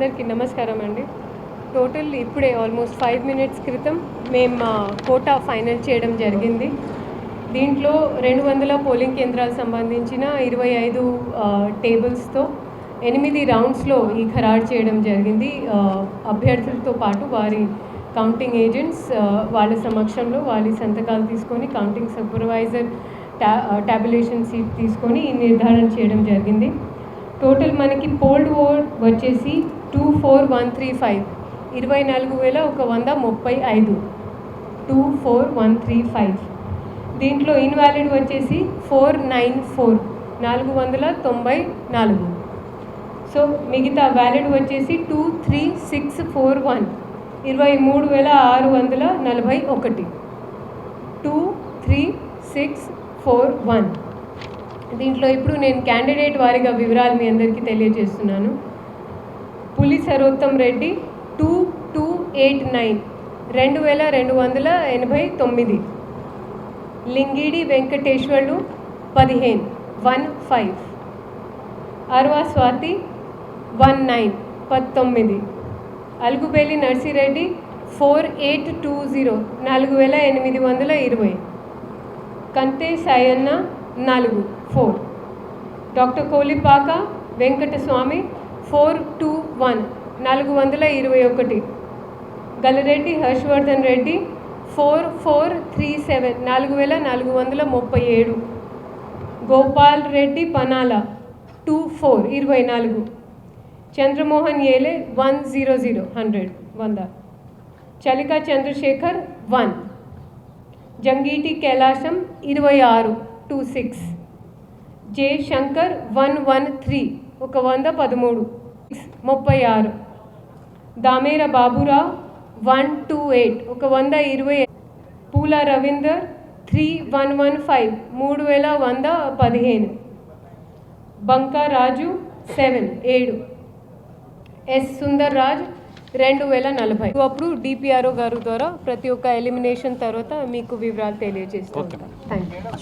అందరికీ నమస్కారం అండి. టోటల్ ఇప్పుడే ఆల్మోస్ట్ ఫైవ్ మినిట్స్ క్రితం మేము మా కోటా ఫైనల్ చేయడం జరిగింది. దీంట్లో రెండు వందల పోలింగ్ కేంద్రాలకు సంబంధించిన ఇరవై ఐదు టేబుల్స్తో ఎనిమిది రౌండ్స్లో ఈ ఖరారు చేయడం జరిగింది. అభ్యర్థులతో పాటు వారి కౌంటింగ్ ఏజెంట్స్ వాళ్ళ సమక్షంలో వాళ్ళ సంతకాలు తీసుకొని కౌంటింగ్ సూపర్వైజర్ ట్యా టాబులేషన్ సీట్ తీసుకొని ఈ నిర్ధారణ చేయడం జరిగింది. టోటల్ మనకి పోల్డ్ ఓట్ వచ్చేసి two four one three five. ఇరవై నాలుగు వేల ఒక వంద ముప్పై ఐదు. Two four one three five. దీంట్లో ఇన్వాలిడ్ వచ్చేసి ఫోర్ నైన్ ఫోర్. నాలుగు వందల తొంభై నాలుగు. సో మిగతా వ్యాలిడ్ వచ్చేసి two three six four one. ఇరవై మూడు వేల ఆరు వందల నలభై ఒకటి. Two three six four one. దీంట్లో ఇప్పుడు నేను క్యాండిడేట్ వారిగా వివరాలు మీ అందరికీ తెలియజేస్తున్నాను. Puli Sarottam Reddy two two eight nine రెండు వేల రెండు వందల ఎనభై తొమ్మిది. లింగిడి వెంకటేశ్వర్లు పదిహేను one five. Arva Swathi one nine పంతొమ్మిది Alugubelli Narsireddy four eight two zero నాలుగు వేల ఎనిమిది వందల ఇరవై. కంతే సాయన్న నాలుగు four. Doctor Kolipaka Venkataswamy four two one నాలుగు వందల ఇరవై ఒకటి. Galareddy Harshavardhan Reddy four four three seven నాలుగు వేల నాలుగు వందల ముప్పై ఏడు. గోపాల్ రెడ్డి పనాల టూ ఫోర్ ఇరవై నాలుగు. Chandramohan Ele one zero zero hundred వంద. చలికా చంద్రశేఖర్ వన్. జంగీటి కైలాసం ఇరవై ఆరు. Two six J Shankar one one three ఒక వంద పదమూడు. ముప్పై ఆరు. Damera Baburao one two eight ఒక వంద ఇరవై. Pula Ravinder three one one five మూడు వేల వంద పదిహేను. బంకా రాజు సెవెన్ ఏడు. ఎస్ సుందర్ రాజ్ రెండు వేల నలభై. అప్పుడు డిపిఆర్ఓ గారు ద్వారా ప్రతి ఒక్క ఎలిమినేషన్ తర్వాత మీకు వివరాలు తెలియజేస్తాను థ్యాంక్ యూ